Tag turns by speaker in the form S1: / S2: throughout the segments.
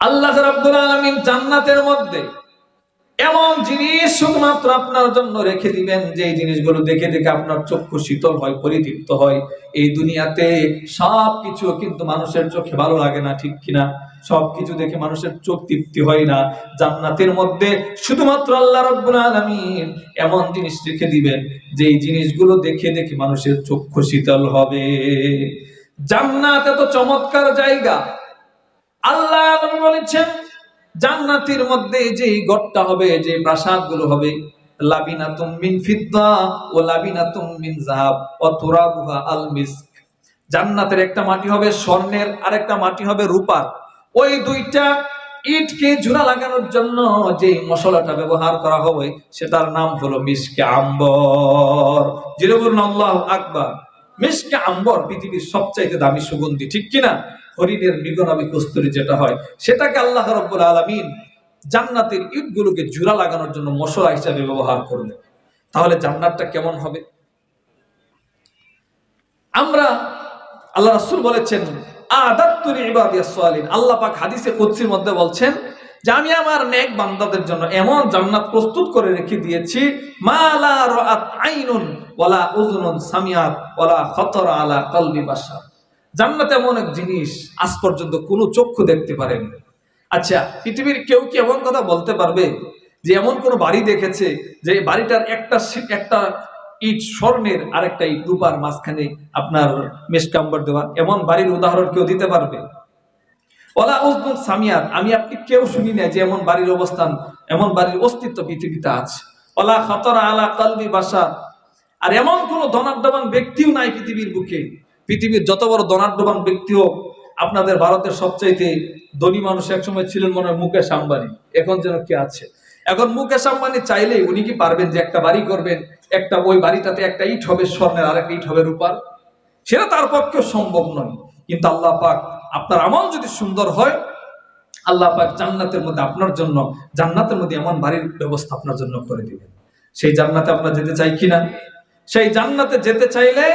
S1: আল্লাহ রাব্বুল আলামিন জান্নাতের মধ্যে এমন জিনিস শুধুমাত্র আপনার জন্য রেখে দিবেন যে জিনিসগুলো দেখে দেখে আপনার চক্ষু শীতল হয় পরিতৃপ্ত হয়। এই দুনিয়াতে সব কিছু কিন্তু মানুষের চোখে ভালো লাগে না, ঠিক কিনা? সবকিছু দেখে মানুষের চোখ তৃপ্তি হয় না। জান্নাতের মধ্যে শুধুমাত্র আল্লাহ রাব্বুল আলামিন এমন জিনিস রেখে দিবেন যে জিনিসগুলো দেখে দেখে মানুষের চক্ষু শীতল হবে। জান্নাত এত চমৎকার জায়গা। আল্লাহ বলেছেন, জান্নাতের মধ্যে যে গড়টা হবে যে প্রাসাদগুলো হবে ফিদ্দা ও লাবিনাতুম মিন যাহাব, ও আল মিস্ক। জান্নাতের একটা মাটি হবে স্বর্ণের, আরেকটা মাটি হবে রূপার। ওই দুইটা ইটকে জোড়া লাগানোর জন্য যে মশলাটা ব্যবহার করা হবে, সেটার নাম হলো মিসকে আম্বর। জিরে বলুন, আল্লাহ আকবার। মিসকে আম্বর পৃথিবীর সবচাইতে দামি সুগন্ধি, ঠিক কিনা? হরিণের মৃগনাবি কস্তুরি যেটা হয়, সেটাকে আল্লাহ রব্বুল আলমিন জান্নাতের ইটগুলোকে জোড়া লাগানোর জন্য মশলা হিসাবে ব্যবহার করবে তাহলে জান্নাতটা কেমন হবে? আমরা, আল্লাহ রাসূল বলেছেন আদাত্তুল ইবাদিয়াস সালিন আল্লাহ পাক হাদিসে কুদসির মধ্যে বলছেন যে, আমি আমার নেক বান্দাদের জন্য এমন জান্নাত প্রস্তুত করে রেখে দিয়েছি, মা লা রাআত আইনুন ওয়ালা উযুনুন সামিআত ওয়ালা খাতার আলা কলবি বাশার। জান্নাত এমন এক জিনিস আজ পর্যন্ত কোনো চক্ষু দেখতে পারেনি। আচ্ছা পৃথিবীর কেউ কি এমন কথা বলতে পারবে যে এমন কোন বাড়ি দেখেছে যে বাড়িটার একটা একটা ইট স্বর্ণের আর একটা ইট রূপার মাঝখানে আপনার মেসকাম্বর দেওয়া? এমন বাড়ির উদাহরণ কেউ দিতে পারবে? ওলা উজনুল সামিয়াত আমি আপনি কেউ শুনি না যে এমন বাড়ির অবস্থান, এমন বাড়ির অস্তিত্ব পৃথিবীতে আছে ওলা খতরা আলা কলবি বাসা আর এমন কোন ধনাঢ্যবান ব্যক্তিও নাই পৃথিবীর বুকে পৃথিবীর যত বড় ধনাঢ্যবান ব্যক্তি হোক, আপনাদের ভারতের সবচাইতে ধনী মানুষ একসময় ছিলেন মনে হয় মুকেশ আম্বানি। এখন যেন কে আছে? এখন মুকেশ আম্বানি চাইলে উনি কি পারবেন যে একটা বাড়ি করবেন, একটা ওই বাড়িটাতে একটা ইট হবে, স্বর্ণের আর একটা ইট হবে রূপার? সেটা তার পক্ষে সম্ভব নয়। কিন্তু আল্লাহ পাক, আপনার আমল যদি সুন্দর হয়, আল্লাহ পাক জান্নাতের মধ্যে আপনার জন্য, জান্নাতের মধ্যে এমন বাড়ির ব্যবস্থা আপনার জন্য করে দিবেন। সেই জান্নাতে আমরা যেতে চাই কিনা? সেই জান্নাতে যেতে চাইলে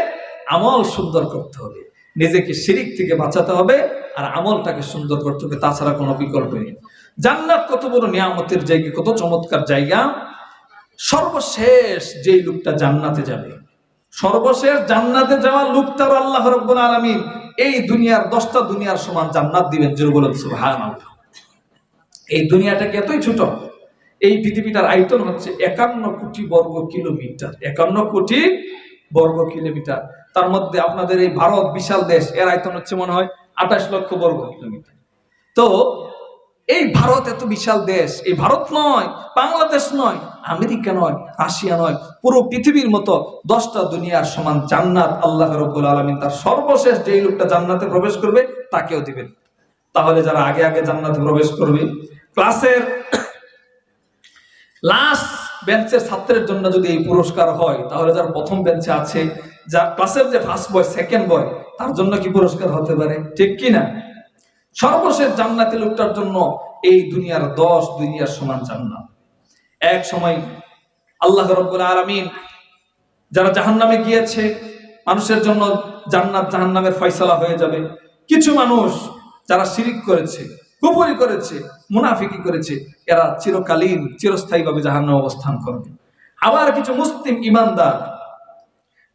S1: আমল সুন্দর করতে হবে। নিজেকে শিরিক থেকে বাঁচাতে হবে আর আমলটাকে সুন্দর করতে হবে, তাছাড়া কোনো বিকল্প নেই। জান্নাত কত বড় নিয়ামতের জায়গা, কত চমৎকার জায়গা। সর্বশেষ যেই লোকটা জান্নাতে যাবে, সর্বশেষ জান্নাতে যাওয়া লোকটার আল্লাহ রব্বুল আলামিন। এই দুনিয়ার দশটা দুনিয়ার সমান জান্নাত দিবেন, জোর বলেন এই দুনিয়াটাকে এতই ছোট? এই পৃথিবীটার আয়তন হচ্ছে একান্ন কোটি বর্গ কিলোমিটার, একান্ন কোটি বর্গ কিলোমিটার। তার মধ্যে আপনাদের এই ভারত বিশাল দেশ, এর আয়তন হচ্ছে মনে হয় আঠাশ লক্ষ বর্গ কিলোমিটার। তো এই ভারত এত বিশাল দেশ, এই ভারত নয়, বাংলাদেশ নয়, আমেরিকা নয়, রাশিয়া নয়, পুরো পৃথিবীর মতো দশটা দুনিয়ার সমান জান্নাত আল্লাহ রব্বুল আলমিন তার সর্বশেষ যেই লোকটা জান্নাতে প্রবেশ করবে, তাকেও দিবেন। তাহলে যারা আগে আগে জান্নাতে প্রবেশ করবে, ক্লাসের লাস্ট বেঞ্চের ছাত্রের জন্য যদি এই পুরস্কার হয়, তাহলে যার প্রথম বেঞ্চে আছে যা ক্লাসের যে ফার্স্ট বয় সেকেন্ড বয় তার জন্য কি পুরস্কার হতে পারে? ঠিক কি না সর্বশেষ জান্নাতি লোকটার জন্য এই দুনিয়ার দশ দুনিয়ার সমান জান্নাত। এক সময় আল্লাহ রব্বুল আলামিন যারা জাহান্নামে গিয়েছে, মানুষের জন্য জান্নাত জাহান্নামের ফয়সলা হয়ে যাবে। কিছু মানুষ যারা শিরিক করেছে কুপুরি করেছে, মুনাফিকি করেছে, এরা চিরকালীন, চিরস্থায়ীভাবে জাহান্নামে অবস্থান করবে। আবার কিছু মুসলিম ইমানদার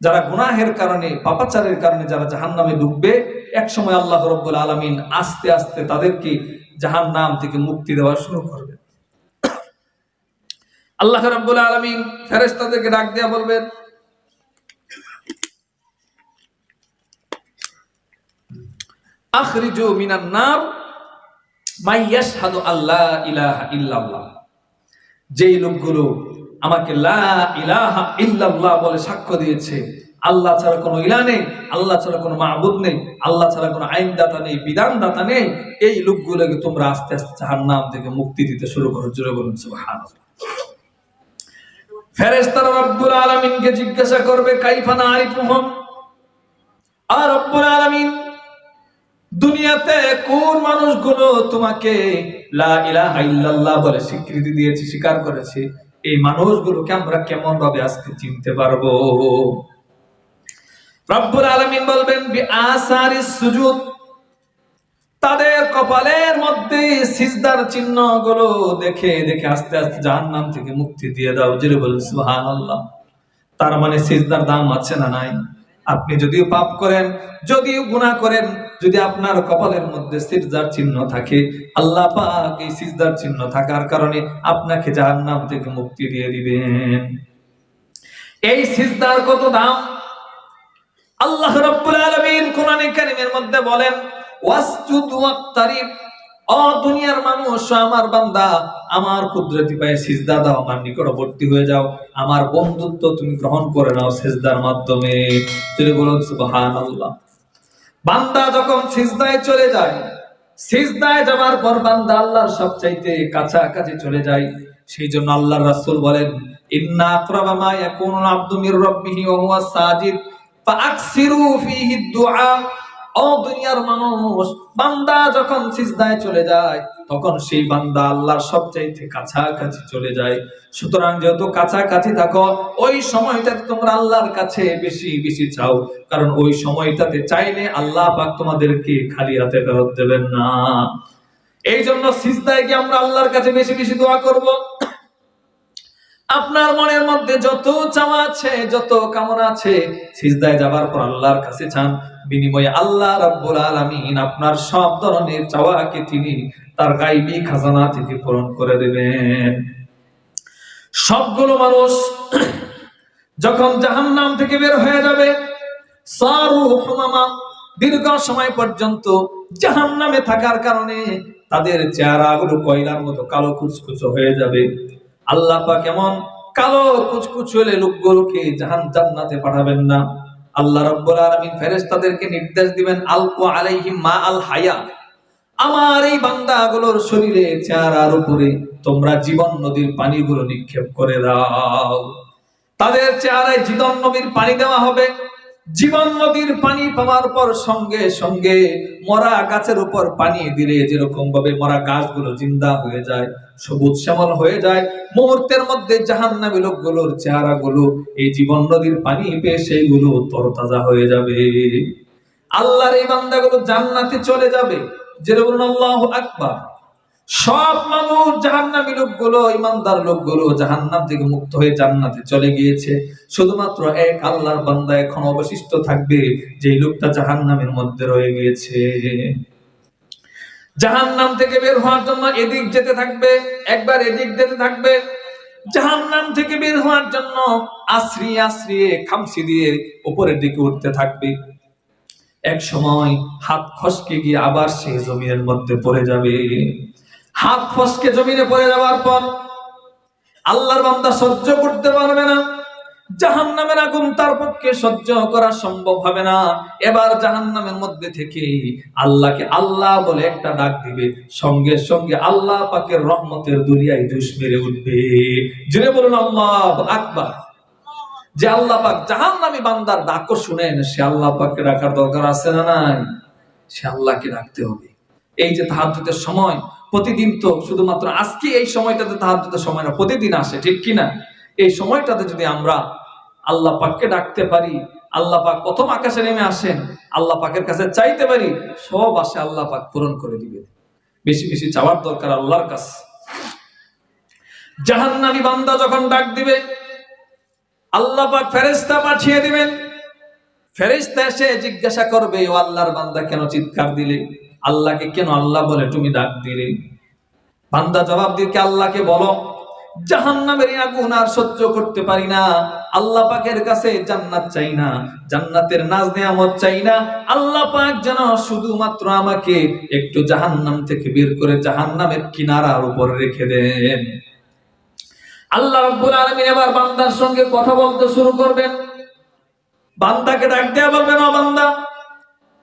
S1: যারা গুনাহের কারণে, পাপাচারের কারণে যারা জাহান্নামে ডুববে এক সময় আল্লাহ রব্বুল আলামিন আস্তে আস্তে তাদেরকে জাহান্নাম থেকে মুক্তি দেওয়া শুরু করবে। আল্লাহ রব্বুল আলামিন ফেরেশতাদেরকে ডাক দিয়া বলবেন আল্লাহ ইল্লাল্লাহ। যেই লোকগুলো আমাকে লা ইল্লাল্লাহ বলে সাক্ষ্য দিয়েছে। আল্লাহ ছাড়া কোনো ইলা নেই, আল্লাহ ছাড়া কোনো মাহবুদ নেই, আল্লাহ ছাড়া কোনো আইনদাতা নেই, বিধানদাতা নেই। এই লোকগুলোকে তোমরা আস্তে আস্তে জাহান্নাম থেকে মুক্তি দিতে শুরু করো, জোরে বলুন তোমাকে বলে স্বীকৃতি দিয়েছে, স্বীকার করেছে? এই মানুষগুলোকে আমরা কেমন ভাবে আজকে চিনতে পারব? রব্বুল আলমিন বলবেন আসারি সুজুদ। তাদের কপালের মধ্যে সিজদার চিহ্নগুলো দেখে দেখে আস্তে আস্তে জাহান্নাম থেকে মুক্তি দিয়ে দাও। জেরে বলেন, সুবহানাল্লাহ। তার মানে সিজদার দাম আছে না নাই? আপনি যদিও পাপ করেন, যদিও গুনাহ করেন, যদি আপনার কপালের মধ্যে সিজদার চিহ্ন থাকে, আল্লাহ পাক এই সিজদার চিহ্ন থাকার কারণে আপনাকে জাহান্নাম থেকে মুক্তি দিয়ে দিবেন। এই সিজদার কত দাম? আল্লাহ রাব্বুল আলামিন কোরআনে কারীমের মধ্যে বলেন, ওয়াসজুদ ওয়াক্তারিব। ও দুনিয়ার মানুষ আমার বান্দা, আমার কুদরতি পায়ে সিজদা দাও, আমার নিকটবর্তী হয়ে যাও। আমার বন্ধুত্ব তুমি গ্রহণ করে নাও সিজদার মাধ্যমে। যদি বলুন সুবহানাল্লাহ। বান্দা যখন সিজদায় চলে যায়, সিজদায় যাওয়ার পর বান্দা আল্লাহর সবচাইতে কাছাকাছি চলে যায়। সেই জন্য আল্লাহর রাসূল বলেন, ইন্না আকরাবা মা ইয়াকুনুল আবদু মির রাব্বিহি ওয়া হুয়া সাজিদ ফাআকসিরু ফীহি দুআ। ও দুনিয়ার মানুষ, বান্দা যখন সিজদায় চলে যায়, তখন সেই বান্দা আল্লাহর সবচাইতে কাছাকাছি চলে যায়। সুতরাং যেহেতু কাছাকাছি থাকো, ওই সময়টাতে তোমরা আল্লাহর কাছে বেশি বেশি চাও। কারণ ওই সময়টাতে চাইলে আল্লাহ পাক তোমাদেরকে খালি হাতে ফেরত দেবেন না। এই জন্য সিজদায় গিয়ে আমরা আল্লাহর কাছে বেশি বেশি দোয়া করব। আপনার মনের মধ্যে যত চাওয়া আছে, যত কামনা আছে, সিজদায় যাবার পর আল্লাহর কাছে চান। বিনিময়ে আল্লাহ রাব্বুল আলামিন আপনার সব ধরনের চাওয়াকে তিনি তার গাইবী খাজানা থেকে পূরণ করে দেবেন। সবগুলো মানুষ যখন জাহান্নাম থেকে বের হয়ে যাবে, সারু হুমামা দীর্ঘ সময় পর্যন্ত জাহান্নামে থাকার কারণে তাদের চেহারাগুলো কয়লার মতো কালো কুচকুচো হয়ে যাবে। আল্লাহ পাক এমন কালো কুচকুচো হলে লোকগুলোকে জাহান জান্নাতে পাঠাবেন না। আল্লাহ রব্বুল আলামিন ফেরেশতাদেরকে নির্দেশ দিবেন, আলকু আলাইহিম মা আল হায়া। আমার এই বান্দাগুলোর শরীরে চেহারার উপরে তোমরা জীবন নদীর পানিগুলো নিক্ষেপ করে দাও। তাদের চেহারায় জীবন নদীর পানি দেওয়া হবে। জীবন নদীর পানি পাওয়ার পর সঙ্গে সঙ্গে মরা গাছের উপর পানি দিলে যেরকম ভাবে মরা গাছগুলো জিন্দা হয়ে যায়, সবুজ শ্যামল হয়ে যায়, মুহূর্তের মধ্যে জাহান্নামী লোকগুলোর চেহারাগুলো এই জীবন নদীর পানি পেয়ে সেইগুলো তরতাজা হয়ে যাবে। আল্লাহর এই বান্দাগুলো জান্নাতে চলে যাবে। যেরকম আল্লাহ আকবার। সব মানুষ জাহান্নামী লোকগুলো, ইমানদার লোকগুলো জাহান্নাম থেকে মুক্ত হয়ে জান্নাতে চলে গিয়েছে। শুধুমাত্র এক আল্লাহর বান্দা এখন অবশিষ্ট থাকবে যে লোকটা জাহান্নামের মধ্যে রয়ে গিয়েছে। জাহান্নাম থেকে বের হওয়ার জন্য এদিক যেতে থাকবে, একবার এদিক যেতে থাকবে। জাহান্নাম থেকে বের হওয়ার জন্য আশ্রিয়ে আশ্রিয়ে খামসি দিয়ে উপরের দিকে উঠতে থাকবে। এক সময় হাত খসকে গিয়ে আবার সে জমিনের মধ্যে পড়ে যাবে। হাত ফসকে জমিনে পড়ে যাওয়ার পর আল্লাহর বান্দা সহ্য করতে পারবে না, জাহান্নামের আগুন তার পক্ষে সহ্য করা সম্ভব হবে না। এবার জাহান্নামের মধ্যে থেকে আল্লাহকে আল্লাহ বলে একটা ডাক দিবে, সঙ্গে সঙ্গে আল্লাহ পাকের রহমতের দুনিয়ায় জুস মেরে উঠবে। জুড়ে বলুন, আল্লাহ আকবার। যে আল্লাহ পাক জাহান্নামী বান্দার ডাকও শুনেন, সে আল্লাহ পাককে ডাকার দরকার আছে না নাই? সে আল্লাহকে ডাকতে হবে। এই যে তাহাজ্জুদের সময় প্রতিদিন তো শুধুমাত্র আজকে এই সময়টাতে তাহাজ্জুদের সময় না, প্রতিদিন আসে, ঠিক কি না এই সময়টাতে যদি আমরা আল্লাহ পাককে ডাকতে পারি, আল্লাহ পাক প্রথম আকাশে নেমে আসেন, আল্লাহ পাকের কাছে চাইতে পারি, সব আসে আল্লাহ পাক পূরণ করে দিবে। বেশি বেশি চাওয়ার দরকার আল্লাহর কাছে। জাহান্নামী বান্দা যখন ডাক দিবে, আল্লাহ পাক ফেরেশতা পাঠিয়ে দিবেন। ফেরেশতা এসে জিজ্ঞাসা করবে, ও আল্লাহর বান্দা কেন চিৎকার দিলে? আল্লাহকে কেন আল্লাহ বলে? তুমি ডাক দিলে। বান্দা জবাব দিকে আল্লাহকে বলো? জাহান্নামের আগুন আর সহ্য করতে পারি না। আল্লাহ পাকের কাছে জান্নাত চাই না। জান্নাতের নাজ নেয়ামত চাই না। আল্লাহ পাক যেন শুধুমাত্র আমাকে একটু জাহান্নাম থেকে বের করে জাহান্নামের কিনারার উপর রেখে দেন। আল্লাহ রাব্বুল আলামিন এবার বান্দার সঙ্গে কথা বলতে শুরু করবেন। বান্দাকে ডাক দেয়া বলবেন, ও বান্দা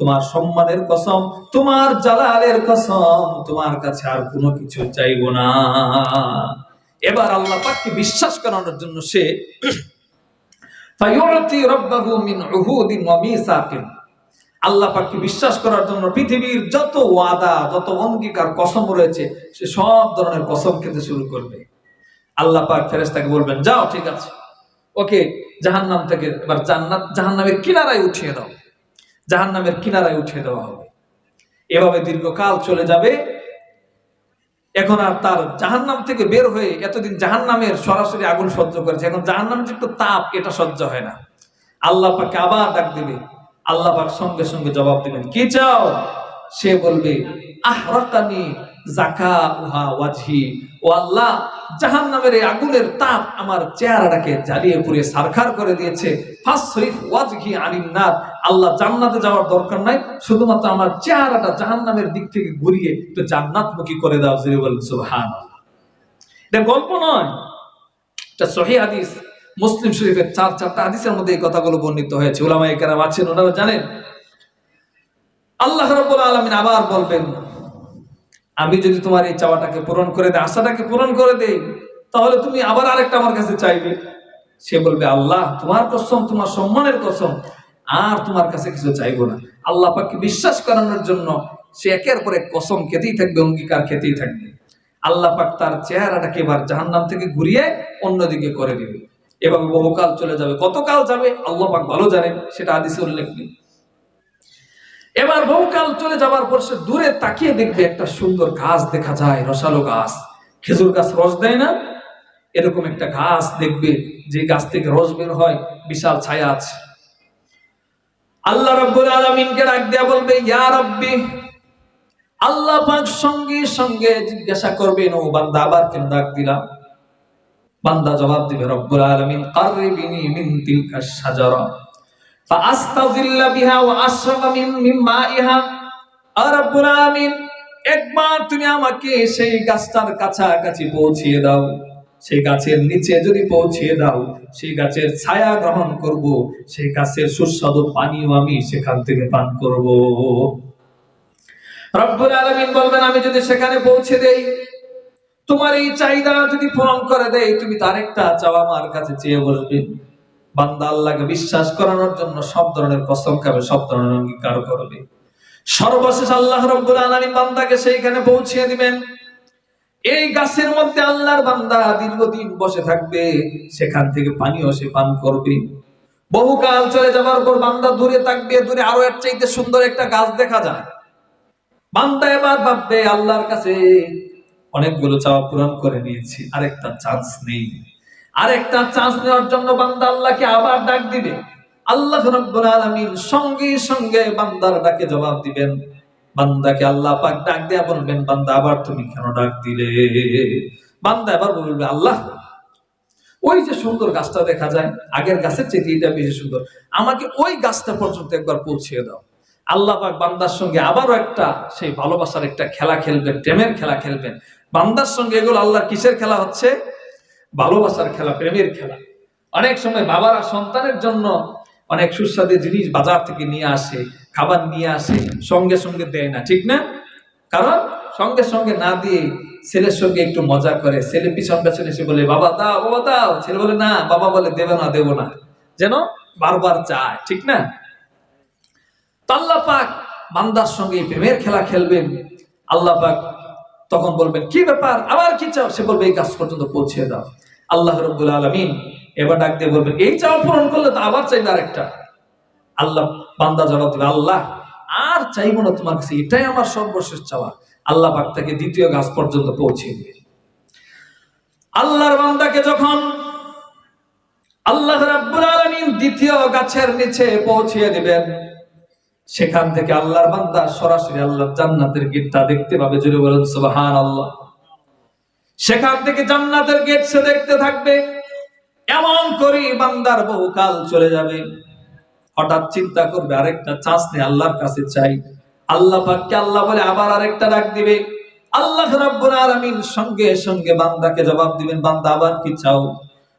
S1: তোমার সম্মানের কসম, তোমার জালালের কসম, তোমার কাছে আর কোনো কিছু চাইব না। এবার আল্লাহ পাককে বিশ্বাস করানোর জন্য সে আল্লাহ পাককে বিশ্বাস করার জন্য পৃথিবীর যত ওয়াদা, যত অঙ্গীকার, কসম রয়েছে, সে সব ধরনের কসম খেতে শুরু করবে। আল্লাহ পাক ফেরেশতাকে বলবেন, যাও, ঠিক আছে। ওকে জাহান্নাম থেকে, এবার জান্নাত, জাহান্নামের কিনারায় উঠিয়ে দাও। জাহান্নামের কিনারায় উঠিয়ে দেওয়া হবে। এভাবে দীর্ঘকাল চলে যাবে। এখন আর তার জাহান্নাম থেকে বের হয়ে এতদিন জাহান্নামের সরাসরি আগুন সহ্য করেছে। এখন জাহান্নামের যে একটু তাপ, এটা সহ্য হয় না। আল্লাহ পাকে আবার ডাক দিবে। আল্লাহ পাক সঙ্গে সঙ্গে জবাব দিবেন, কি চাও? সে বলবে, আহরাকানি জাকা উহা ওয়াজহি। ও আল্লাহ, জাহান্নামের এই আগুনের তাপ আমার চেহারাটাকে জ্বালিয়ে পুড়ে সারখার করে দিয়েছে। আল্লাহ জান্নাতে যাওয়ার দরকার নাই, শুধুমাত্র আমার চেহারাটা জাহান্নামের দিক থেকে ঘুরিয়ে একটু জান্নাতমুখী করে দাও, জিরে বলেন, সুবহানাল্লাহ। এটা গল্প নয়, এটা সহি হাদিস। মুসলিম শরীফের চার চারটা হাদিসের মধ্যে এই কথাগুলো বর্ণিত হয়েছে। ওলামা একরাম আছেন, ওনারা জানেন। আল্লাহ রাব্বুল আলামিন আবার বলবেন আমি যদি তোমার এই চাওয়াটাকে পূরণ করে দেই, আশাটাকে পূরণ করে দেই, তাহলে তুমি আবার আরেকটা আমার কাছে চাইবে। সে বলবে, আল্লাহ, তোমার কসম, তোমার সম্মানের কসম, আর তোমার কাছে কিছু চাইব না। আল্লাহ পাককে বিশ্বাস করানোর জন্য সে একের পর এক কসম খেতেই থাকবে, অঙ্গীকার খেতেই থাকবে। আল্লাহ পাক তার চেহারাটাকে এবার জাহান্নাম থেকে ঘুরিয়ে অন্যদিকে করে দিবে। এবং বহুকাল চলে যাবে। কতকাল যাবে, আল্লাহ পাক ভালো জানেন, সেটা আদিসে উল্লেখ নেই। এবার বহুকাল চলে যাবার পর সে দূরে তাকিয়ে দেখবে একটা সুন্দর গাছ দেখা যায়, রসালো গাছ। খেজুর গাছ রস দেয় না? এরকম একটা গাছ দেখবে, যে গাছ থেকে রস বের হয়, বিশাল ছায়া আছে। আল্লাহ রাব্বুল আলামিনকে ডাক দেয়া বলবে, ইয়া রাব্বি, আল্লাহ পাক সঙ্গে সঙ্গে জিজ্ঞাসা করবেন, ও বান্দা, আবার কেন ডাক দিলাম বান্দা জবাব দিবে, রব্বুল আলামিন, কাররিবিনি মিন তিলকা শাজারা। সেই গাছটার কাছাকাছি পৌঁছিয়ে দাও। সেই গাছের নিচে যদি দাও, সেই গাছের ছায়া গ্রহণ করব, সেই গাছের সুস্বাদু পানিও আমি সেখান থেকে পান করব। রব্বুল আলমিন বলবেন, আমি যদি সেখানে পৌঁছে দেই, তোমার এই চাহিদা যদি পূরণ করে দেয় তুমি তার একটা চাওয়া আমার কাছে চেয়ে বসবে। বান্দা আল্লাহকে বিশ্বাস করানোর জন্য সব ধরনের কসম খাবে, সব ধরনের অঙ্গীকার করবে। সর্বশেষ আল্লাহ রব্বুল আলামিন বান্দাকে সেইখানে পৌঁছিয়ে দিবেন। এই গাছের মধ্যে আল্লাহর বান্দা দীর্ঘদিন বসে থাকবে, সেখান থেকে পানিও সে পান করবে। বহুকাল চলে যাবার পর বান্দা দূরে থাকবে, দূরে আরও এর চাইতে সুন্দর একটা গাছ দেখা যায়। বান্দা এবার ভাববে, আল্লাহর কাছে অনেকগুলো চাওয়া পূরণ করে নিয়েছি, আরেকটা চান্স নেই। আরেকটা চান্স নেওয়ার জন্য বান্দা আল্লাহকে আবার ডাক দিবে। আল্লাহ রাব্বুল আলামিন সঙ্গে সঙ্গে বান্দার ডাকে জবাব দিবেন। বান্দাকে আল্লাহ পাক ডাক দেয়া বলবেন, বান্দা, আবার তুমি কেন ডাক দিলে? বান্দা আবার বলবে, আল্লাহ, ওই যে সুন্দর গাছটা দেখা যায়, আগের গাছের চেয়ে এটা বেশি সুন্দর। আমাকে ওই গাছটা পর্যন্ত একবার পৌঁছিয়ে দাও। আল্লাহ পাক বান্দার সঙ্গে আবারও একটা, সেই ভালোবাসার একটা খেলা খেলবেন, প্রেমের খেলা খেলবেন। বান্দার সঙ্গে এগুলো আল্লাহর কিসের খেলা হচ্ছে? ভালোবাসার খেলা, প্রেমের খেলা। অনেক সময় বাবারা সন্তানের জন্য অনেক সুস্বাদু জিনিস বাজার থেকে নিয়ে আসে, খাবার নিয়ে আসে, সঙ্গে সঙ্গে দেয় না, ঠিক না? কারণ সঙ্গে সঙ্গে না দিয়ে ছেলের সঙ্গে একটু মজা করে, ছেলে পিছন পেছনে এসে বলে, বাবা, দাও বাবা, দাও। ছেলে বলে, না, বাবা বলে দেবে না, দেবো না। যেন বারবার চায়, ঠিক না? তো আল্লাহ পাক বান্দার সঙ্গে প্রেমের খেলা খেলবেন। আল্লাহ পাক তখন বলবেন, কি ব্যাপার? আবার কি চাও? সে বলবে, এই কাজ পর্যন্ত পৌঁছে দাও। আল্লাহ রব্বুল আলমিন এবার ডাক দিয়ে বলবেন, এই চাওয়া পূরণ করলে তো আবার চাইবে আরেকটা। আল্লাহ, বান্দা জবাব দিবে, আল্লাহ, আর চাইব না তোমার কাছে, এটাই আমার সর্বশেষ চাওয়া। আল্লাহ পাক তাকে দ্বিতীয় গাছ পর্যন্ত পৌঁছে দিবে। আল্লাহর বান্দাকে যখন আল্লাহ রাব্বুল আলামিন দ্বিতীয় গাছের নিচে পৌঁছিয়ে দিবেন সেখান থেকে আল্লাহর বান্দা সরাসরি আল্লাহর জান্নাতের গেটটা দেখতে পাবে জুড়ে বলেন, সুবহানাল্লাহ। সেখান থেকে জান্নাতের গেট সে দেখতে থাকবে, এমন করে বান্দার বহুকাল চলে যাবে। হঠাৎ চিন্তা করবে, আরেকটা চান্স নেই, আল্লাহর কাছে চাই। আল্লাহ পাককে আল্লাহ বলে আবার আরেকটা ডাক দিবে। আল্লাহ রাব্বুল আলামিন সঙ্গে সঙ্গে বান্দাকে জবাব দিবেন, বান্দা আবার কি চাও?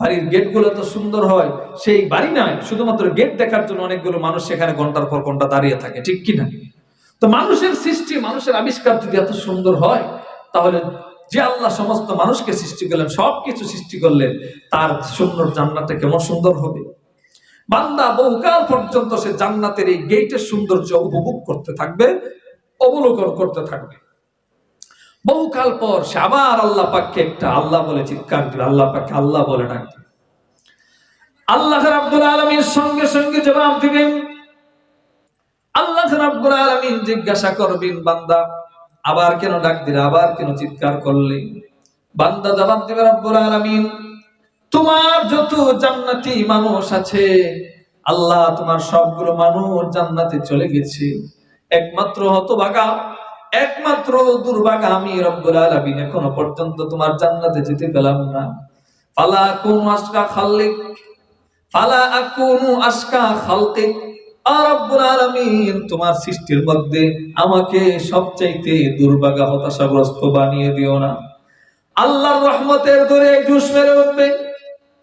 S1: বাড়ির গেটগুলো তো সুন্দর হয়, সেই বাড়ি নয়, শুধুমাত্র গেট দেখার জন্য অনেকগুলো মানুষ সেখানে ঘণ্টার পর ঘণ্টা দাঁড়িয়ে থাকে, ঠিক কিনা? তো মানুষের সৃষ্টি, মানুষের আবিষ্কার যদি এত সুন্দর হয়, তাহলে যে আল্লাহ সমস্ত মানুষকে সৃষ্টি করলেন, সবকিছু সৃষ্টি করলেন, তার সুন্দর জান্নাতটা কেমন সুন্দর হবে? বান্দা বহুকাল পর্যন্ত সে জান্নাতের এই গেটের সৌন্দর্য উপভোগ করতে থাকবে, অবলোকন করতে থাকবে। বহুকাল পর সে আবার আল্লাহ পাককে একটা আল্লাহ বলে চিৎকার দিবে আল্লাহ পাককে আল্লাহ বলে ডাকবে আল্লাহ রাব্বুল আলামিন সঙ্গে সঙ্গে জবাব দিবেন আল্লাহ রাব্বুল আলামিন জিজ্ঞাসা করবেন, বান্দা, আবার কেন ডাক দিলে, আবার কেন চিৎকার করলে? বান্দা জবাব দিবে, রাব্বুল আলামিন, তোমার যত জান্নাতি মানুষ আছে, আল্লাহ তোমার সবগুলো মানুষ জান্নাতে চলে গেছে। একমাত্র হতভাগা একমাত্র দুর্ভাগা আমি রব্বুল আলামিন এখনও পর্যন্ত তোমার জান্নাতে যেতে পেলাম না। ফালা কোন আশকা খাল্লিক ফালা আকুনু আশকা আর রব্বুল আলামিন, তোমার সৃষ্টির মধ্যে আমাকে সবচাইতে দুর্ভাগা, হতাশাগ্রস্ত বানিয়ে দিও না। আল্লাহর রহমতের দরে জুস মেরে উঠবে।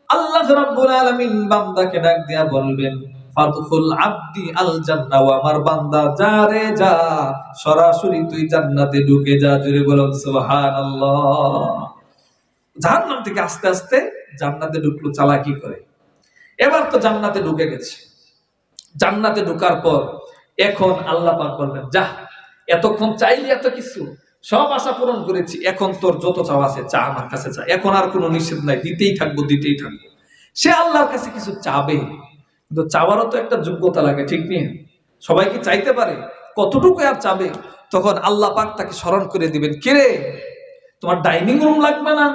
S1: আল্লাহ রাব্বুল আলামিন বান্দাকে ডাক দিয়া বলবেন আব্দি আল আমার বান্দা যা রে যা, সরাসরি তুই জান্নাতে ঢুকে যা, জুড়ে থেকে আস্তে আস্তে ঢুকলো, চালাকি করে। এবার তো জান্নাতে ঢুকে গেছে। জান্নাতে ঢুকার পর এখন আল্লাহ পাক বলবেন যা, এতক্ষণ চাইলি এত কিছু, সব আশা পূরণ করেছি, এখন তোর যত চাওয়া আছে, চা আমার কাছে চা এখন আর কোনো নিষেধ নাই, দিতেই থাকব দিতেই থাকব। সে আল্লাহর কাছে কিছু চাবে। কিন্তু চাওয়ারও তো একটা যোগ্যতা লাগে, ঠিক নেই? সবাই কি চাইতে পারে? কতটুকু আর চাবে? তখন আল্লাহ পাক তাকে স্মরণ করে দিবেন কিরে তোমার ডাইনিং রুম লাগবে না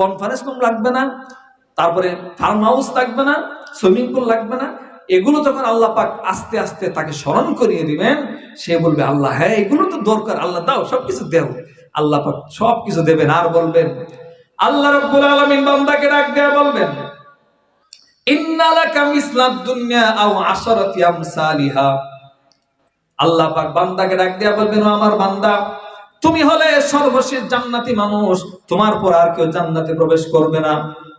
S1: কনফারেন্স রুম লাগবে না, তারপরে ফার্ম হাউস লাগবে না সুইমিং পুল লাগবে না। এগুলো যখন আল্লাহ পাক আস্তে আস্তে তাকে স্মরণ করিয়ে দিবেন, সে বলবে, আল্লাহ হ্যাঁ এগুলো তো দরকার, আল্লাহ দাও, সবকিছু দেও। আল্লাহ পাক সবকিছু দেবেন, আর বলবেন, আল্লাহ রাব্বুল আলামিন বান্দাকে ডাক দেয়া বলবেন আল্লাহ বান্দাকে ডাক দেয়া আমার বান্দা, তুমি হলে সর্বশেষ জান্নাতি মানুষ, তোমার পর আর কেউ জান্নাতে প্রবেশ করবে না।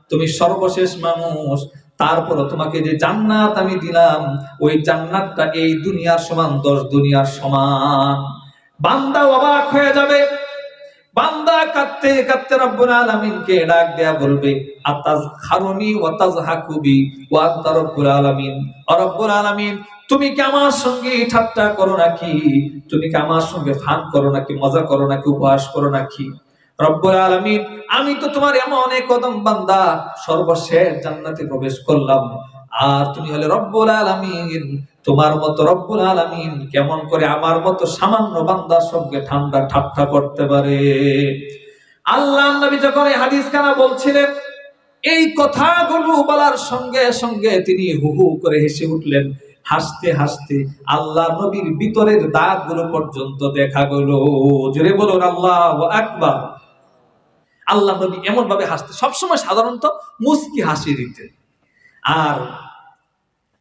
S1: তুমি সর্বশেষ মানুষ, তারপর তোমাকে যে জান্নাত আমি দিলাম, ওই জান্নাতটা এই দুনিয়ার সমান, দশ দুনিয়ার সমান। বান্দা অবাক হয়ে যাবে। তুমি কি আমার সঙ্গে করো নাকি? তুমি কি আমার সঙ্গে করো নাকি, মজা করো নাকি, উপহাস করো নাকি? রব্বুল আলামিন, আমি তো তোমার এমন অনেক কদম বান্দা, সর্বশেষ জান্নাতে প্রবেশ করলাম। আর তুমি হলে রব্বুল আলামিন। তোমার মতো রব্বুল আলামিন কেমন করে আমার মতো সামান্য বান্দার সঙ্গে ঠান্ডা ঠাট্টা করতে পারে? আল্লাহ নবী যখন এই হাদিস খানা বলছিলেন, এই কথাগুলো বলার সঙ্গে সঙ্গে তিনি হু হু করে হেসে উঠলেন। হাসতে হাসতে আল্লাহ নবীর ভিতরের দাঁতগুলো পর্যন্ত দেখা গেল। জোরে বলুন, আল্লাহ আকবার। আল্লাহ নবী এমন ভাবে হাসতে, সবসময় সাধারণত মুস্কি হাসি দিতেন। আর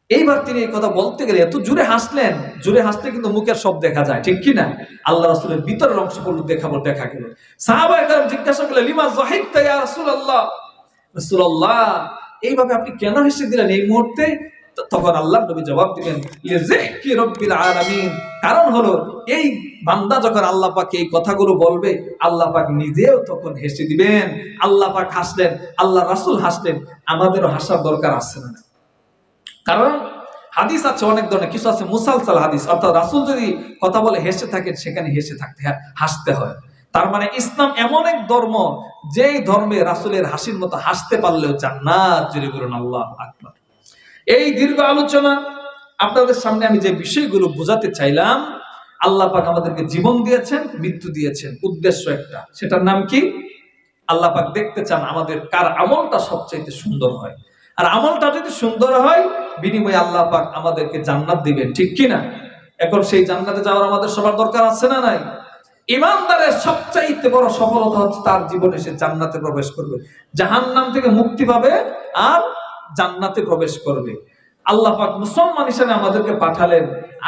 S1: এইবার তিনি এই কথা বলতে গেলে এত জুড়ে হাসলেন জুড়ে হাসলে কিন্তু মুখের সব দেখা যায়, ঠিক কি না? আল্লাহ রাসূলের ভিতরের অংশগুলো দেখাবো দেখা গেল। সাহাবায়ে কেরাম জিজ্ঞাসা করলেন, লিমা যাহিকতা ইয়া রাসূলুল্লাহ? রাসূলুল্লাহ, এইভাবে আপনি কেন হেসে দিলেন এই মুহূর্তে? তখন আল্লাহ নবী জবাব দিলেন কারণ হলো, এই বান্দা যখন আল্লাহ পাক এই কথাগুলো বলবে, আল্লাহ পাক নিজেও তখন হেসে দিবেন। আল্লাহ পাক হাসলেন, আল্লাহ রাসুল হাসলেন, আমাদেরও হাসার দরকার আছে না। কারণ হাদিস আছে অনেক ধরনের, কিছু আছে মুসালসাল হাদিস, অর্থাৎ রাসূল যদি কথা বলে হেসে থাকেন, সেখানে হেসে থাকতে হাসতে হয়। তার মানে ইসলাম এমন এক ধর্ম, যেই ধর্মে রাসুলের হাসির মতো হাসতে পারলেও জান্নাত জুড়ে করুন আল্লাহ আকবার। এই দীর্ঘ আলোচনা, আপনাদের সামনে আমি যে বিষয়গুলো বোঝাতে চাইলাম আল্লাহ পাক আমাদেরকে জীবন দিয়েছেন, মৃত্যু দিয়েছেন। উদ্দেশ্য একটা। সেটার নাম কি? আল্লাহ পাক দেখতে চান আমাদের কার আমলটা সবচাইতে সুন্দর হয়। আর আমলটা যদি সুন্দর হয়, বিনিময়ে আল্লাহ পাক আমাদেরকে জান্নাত দিবেন, ঠিক কি না এখন সেই জান্নাতে যাওয়ার আমাদের সবার দরকার আছে না নাই? ইমানদারের সবচাইতে বড় সফলতা হচ্ছে তার জীবনে সে জান্নাতে প্রবেশ করবে। জাহান্নাম থেকে মুক্তি পাবে আর জান্নাতে প্রবেশ করবে। আল্লাহ পাক মুসলমান হিসেবে আমাদেরকে পাঠালেন।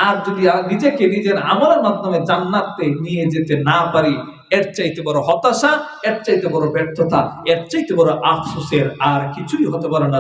S1: আর যদি নিজেকে নিজের আমলের মাধ্যমে জান্নাতে নিয়ে যেতে না পারি, এর চাইতে বড় হতাশা, এর চাইতে বড় ব্যর্থতা, এর চাইতে বড় আফসোসের আর কিছুই হতে পারে না।